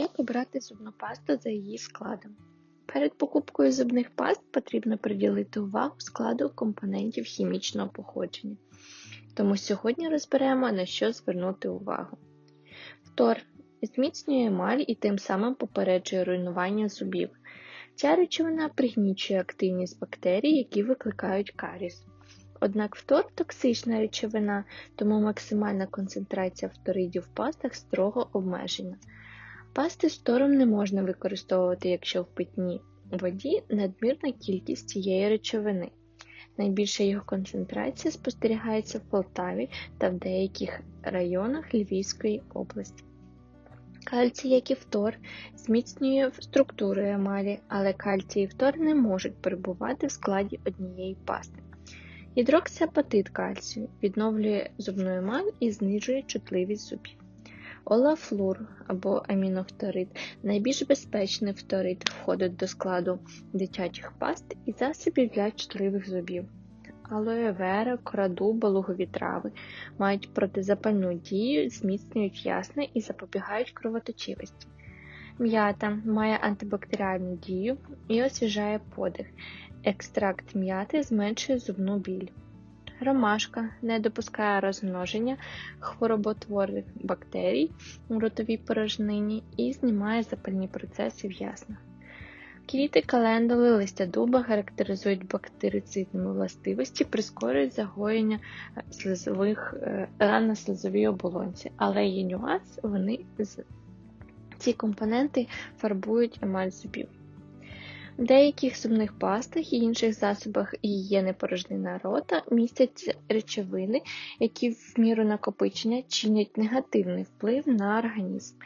Як обрати зубну пасту за її складом? Перед покупкою зубних паст потрібно приділити увагу складу компонентів хімічного походження. Тому сьогодні розберемо, на що звернути увагу. Фтор зміцнює емаль і тим самим попереджує руйнування зубів. Ця речовина пригнічує активність бактерій, які викликають каріс. Однак фтор токсична речовина, тому максимальна концентрація фторидів в пастах строго обмежена. Пасти з не можна використовувати, якщо в питній воді надмірна кількість цієї речовини. Найбільша його концентрація спостерігається в Полтаві та в деяких районах Львівської області. Кальцій, як і фтор, зміцнює структуру емалі, але кальцій і фтор не можуть перебувати в складі однієї пасти. Гідроксиапатит кальцію відновлює зубну емаль і знижує чутливість зубів. Олафлур або амінофторид найбільш безпечний фторид входить до складу дитячих паст і засобів для чутливих зубів. Алоє вера, крадуба, лугові трави мають протизапальну дію, зміцнюють ясне і запобігають кровоточивості. М'ята має антибактеріальну дію і освіжає подих. Екстракт м'яти зменшує зубну біль. Ромашка не допускає розмноження хвороботворних бактерій у ротовій порожнині і знімає запальні процеси в яснах. Квіти календули листя дуба характеризують бактерицидними властивості, прискорюють загоєння слизових ран на слизовій оболонці, але є нюанс, вони ці компоненти фарбують емаль зубів. В деяких зубних пастах і інших засобах гігієни порожнина рота містять речовини, які в міру накопичення чинять негативний вплив на організм.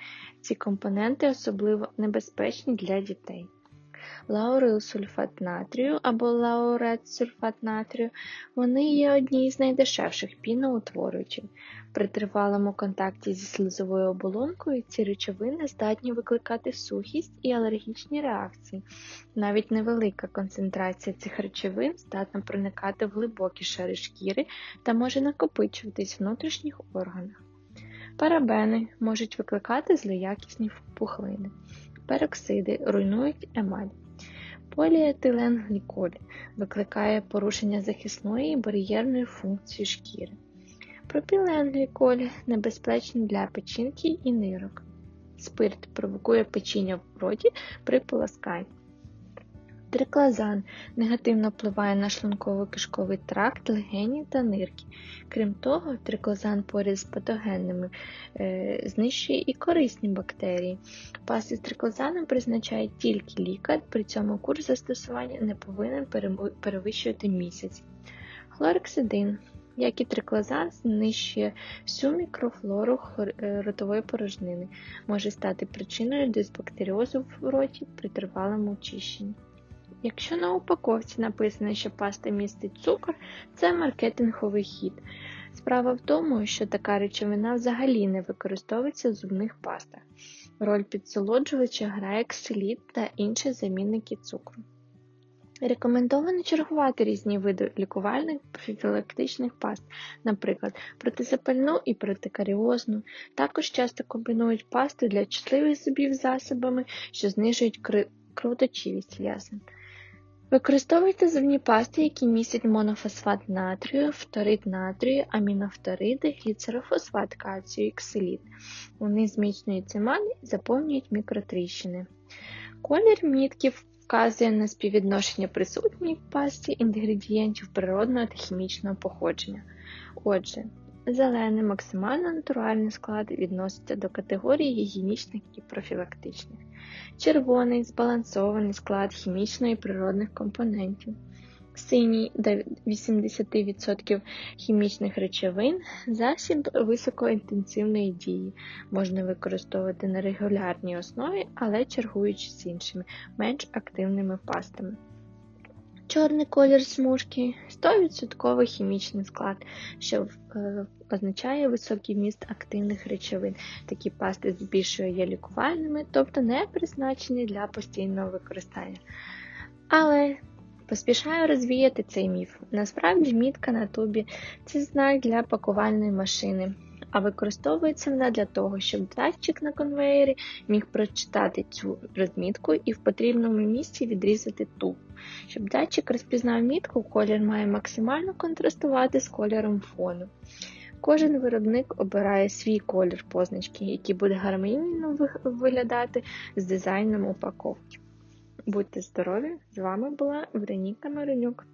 Ці компоненти особливо небезпечні для дітей. Лаурилсульфат натрію або лауретсульфат натрію вони є одні з найдешевших піноутворювачів. При тривалому контакті зі слизовою оболонкою ці речовини здатні викликати сухість і алергічні реакції. Навіть невелика концентрація цих речовин здатна проникати в глибокі шари шкіри та може накопичуватись в внутрішніх органах. Парабени можуть викликати злоякісні пухлини. Пероксиди руйнують емаль. Поліетиленгліколь викликає порушення захисної і бар'єрної функції шкіри. Пропіленгліколь небезпечний для печінки і нирок. Спирт провокує печіння в роті при полосканні. Триклазан негативно впливає на шлунково-кишковий тракт, легені та нирки. Крім того, триклозан поряд з патогенними е, знищує і корисні бактерії. Пасти з триклозаном призначає тільки лікар, при цьому курс застосування не повинен перевищувати місяць. Хлорексидин як і триклозан, знищує всю мікрофлору е, ротової порожнини, може стати причиною дисбактеріозу в роті при тривалому очищенні. Якщо на упаковці написано, що паста містить цукор, це маркетинговий хід. Справа в тому, що така речовина взагалі не використовується в зубних пастах. Роль підсолоджувача грає ксиліт та інші замінники цукру. Рекомендовано чергувати різні види лікувальних профілактичних паст, наприклад, протизапальну і протикаріозну. Також часто комбінують пасти для чутливих зубів засобами, що знижують кровоточивість ясен. Використовуйте зубні пасти, які містять монофосфат натрію, фторид натрію, амінофториди, гліцерофосфат кальцію і ксиліт. Вони зміцнюють емаль і заповнюють мікротріщини. Колір мітків вказує на співвідношення присутніх в пасті інгредієнтів природного та хімічного походження. Отже, зелений максимально натуральний склад відноситься до категорії гігієнічних і профілактичних, червоний збалансований склад хімічно і природних компонентів. Синій до 80% хімічних речовин засіб високоінтенсивної дії можна використовувати на регулярній основі, але чергуючи з іншими, менш активними пастами. Чорний колір смужки 100% хімічний склад, що е, означає високий вміст активних речовин. Такі пасти здебільшого є лікувальними, тобто не призначені для постійного використання. Але Поспішаю розвіяти цей міф. Насправді мітка на тубі це знак для пакувальної машини, а використовується вона для того, щоб датчик на конвеєрі міг прочитати цю розмітку і в потрібному місці відрізати ту. Щоб датчик розпізнав мітку, колір має максимально контрастувати з кольором фону. Кожен виробник обирає свій колір позначки, який буде гармонійно виглядати з дизайном упаковки. Будьте здорові! З вами була Вероніка Маринюк.